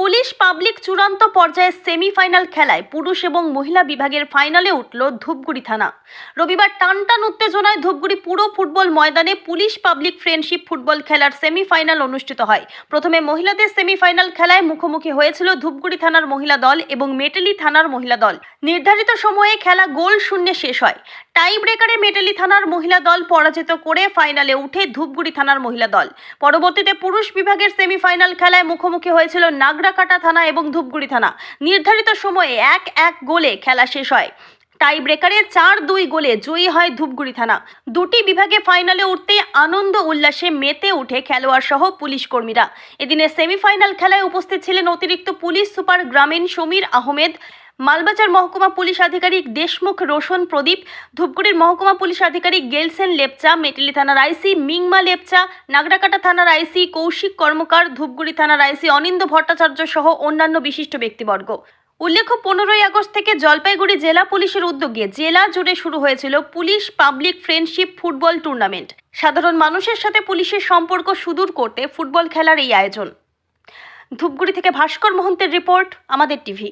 Police public চূড়ান্ত পর্যায়ে semifinal খেলায় পুরুষ এবং মহিলা বিভাগের ফাইনালে উঠল ধূপগুড়ি থানা। রবিবার টানটান উত্তেজনায় ধূপগুড়ি পুরো ফুটবল ময়দানে পুলিশ পাবলিক ফ্রেন্ডশিপ ফুটবল খেলার সেমিফাইনাল অনুষ্ঠিত হয়। প্রথমে মহিলাদের সেমিফাইনাল খেলায় মুখোমুখি হয়েছিল ধূপগুড়ি থানার মহিলা দল এবং মেটেলি থানার মহিলা দল। নির্ধারিত সময়ে খেলা গোল শূন্যে শেষ হয়। টাই ব্রেকারে মেটেলি থানার মহিলা দল পরাজিত করে ফাইনালে উঠে ধূপগুড়ি থানার মহিলা দল। পরবর্তীতে পুরুষ বিভাগের সেমিফাইনাল খেলায় মুখোমুখি হয়েছিল নাগরাকাটা থানা এবং ধূপগুড়ি থানা। নির্ধারিত সময়ে এক এক গোলে খেলা শেষ হয়। টাই ব্রেকারে চার দুই গোলে জয়ী হয় ধূপগুড়ি থানা। দুটি বিভাগে ফাইনালে উঠতে আনন্দ উল্লাসে মেতে উঠে খেলোয়াড় সহ পুলিশ কর্মীরা। এদিনে সেমিফাইনাল খেলায় উপস্থিত ছিলেন অতিরিক্ত পুলিশ সুপার গ্রামীণ সমীর আহমেদ মালবাজার মহকুমা পুলিশ আধিকারিক দেশমুখ রোশন প্রদীপ, ধূপগুড়ির মহকুমা পুলিশ আধিকারিক গেলসেন লেপচা, মেটেলি থানার আইসি মিংমা লেপচা নাগরাকাটা থানার আইসি কৌশিক কর্মকার, ধূপগুড়ি থানার আইসি অনিন্দ ভট্টাচার্য সহ অন্যান্য বিশিষ্ট ব্যক্তিবর্গ। উল্লেখ্য, পনেরোই আগস্ট থেকে জলপাইগুড়ি জেলা পুলিশের উদ্যোগে জেলা জুড়ে শুরু হয়েছিল police public friendship football tournament. সাধারণ মানুষের সাথে পুলিশের সম্পর্ক সুদূর করতে ফুটবল খেলার এই আয়োজন। ধূপগুড়ি থেকে ভাস্কর মহন্তের রিপোর্ট, আমাদের টিভি।